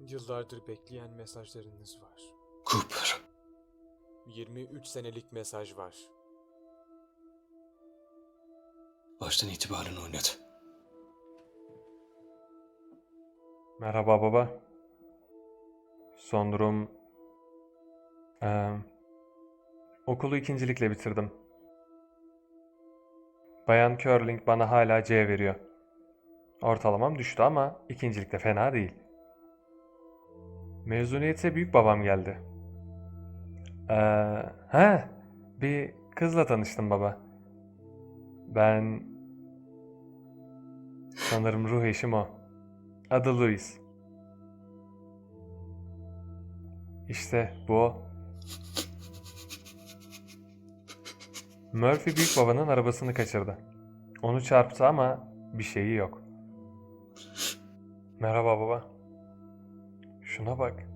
Yıllardır bekleyen mesajlarınız var. Cooper. 23 senelik mesaj var. Baştan itibaren oynat. Merhaba baba. Son durum... Eee, okulu ikincilikle bitirdim. Bayan Curling bana hala C veriyor. Ortalamam düştü ama ikincilikte fena değil. Mezuniyete büyük babam geldi. Eee, he, bir kızla tanıştım baba. Ben sanırım ruh eşim o. Adı Louis. İşte bu o. Murphy büyük babanın arabasını kaçırdı. Onu çarptı ama bir şeyi yok. Merhaba baba. Şuna bak.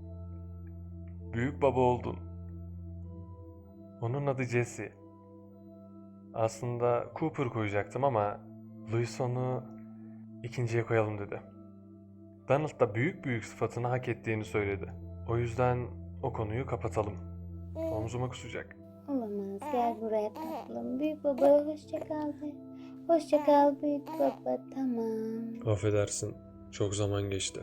Büyük baba oldun. Onun adı Jesse. Aslında Cooper koyacaktım ama Louis onu ikinciye koyalım dedi. Donald da büyük büyük sıfatını hak ettiğini söyledi. O yüzden o konuyu kapatalım. Omzuma kusacak. Olamaz. Gel buraya tatlım. Büyük baba hoşça kal. Hoşça kal büyük baba. Tamam. Affedersin. Çok zaman geçti.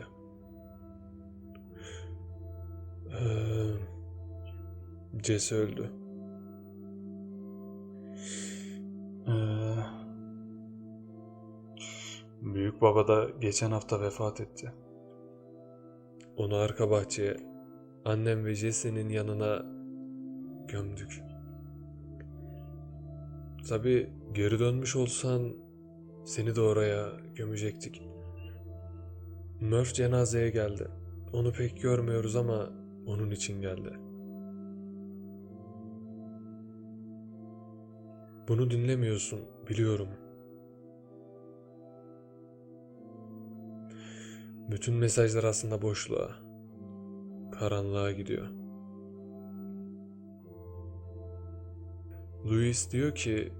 Jesse öldü. Ee, büyük baba da geçen hafta vefat etti. Onu arka bahçeye, annem ve Jesse'nin yanına gömdük. Tabii geri dönmüş olsan seni de oraya gömecektik. Murph cenazeye geldi. Onu pek görmüyoruz ama onun için geldi. Bunu dinlemiyorsun, biliyorum. Bütün mesajlar aslında boşluğa, karanlığa gidiyor. Louis diyor ki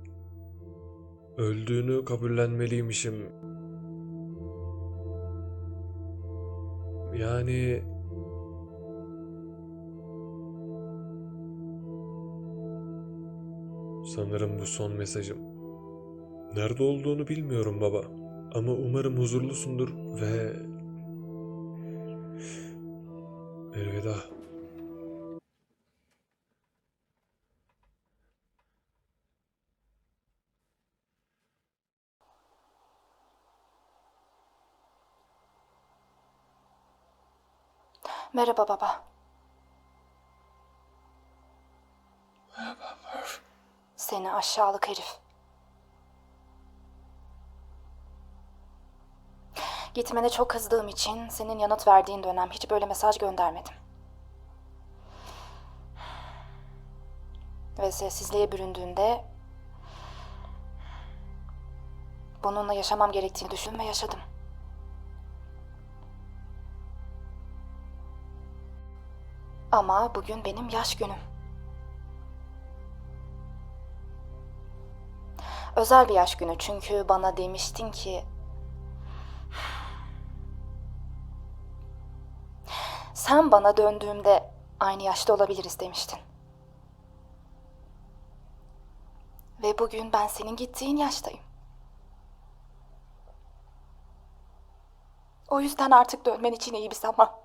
öldüğünü kabullenmeliymişim. Yani sanırım bu son mesajım. Nerede olduğunu bilmiyorum baba. Ama umarım huzurlusundur ve elveda. Merhaba baba. Merhaba Murph. Seni aşağılık herif. Gitmene çok kızdığım için senin yanıt verdiğin dönem hiç böyle mesaj göndermedim. Ve sessizliğe büründüğünde bununla yaşamam gerektiğini düşündüm ve yaşadım. Ama bugün benim yaş günüm. Özel bir yaş günü çünkü bana demiştin ki sen bana döndüğümde aynı yaşta olabiliriz demiştin. Ve bugün ben senin gittiğin yaştayım. O yüzden artık dönmen için iyi bir zaman.